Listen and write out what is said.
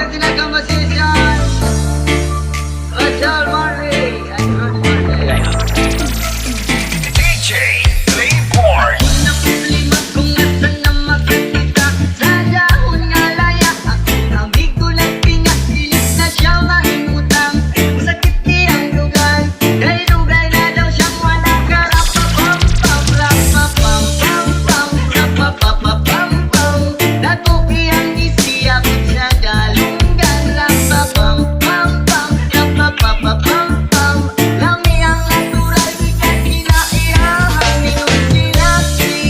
పలికిన గమ చేశా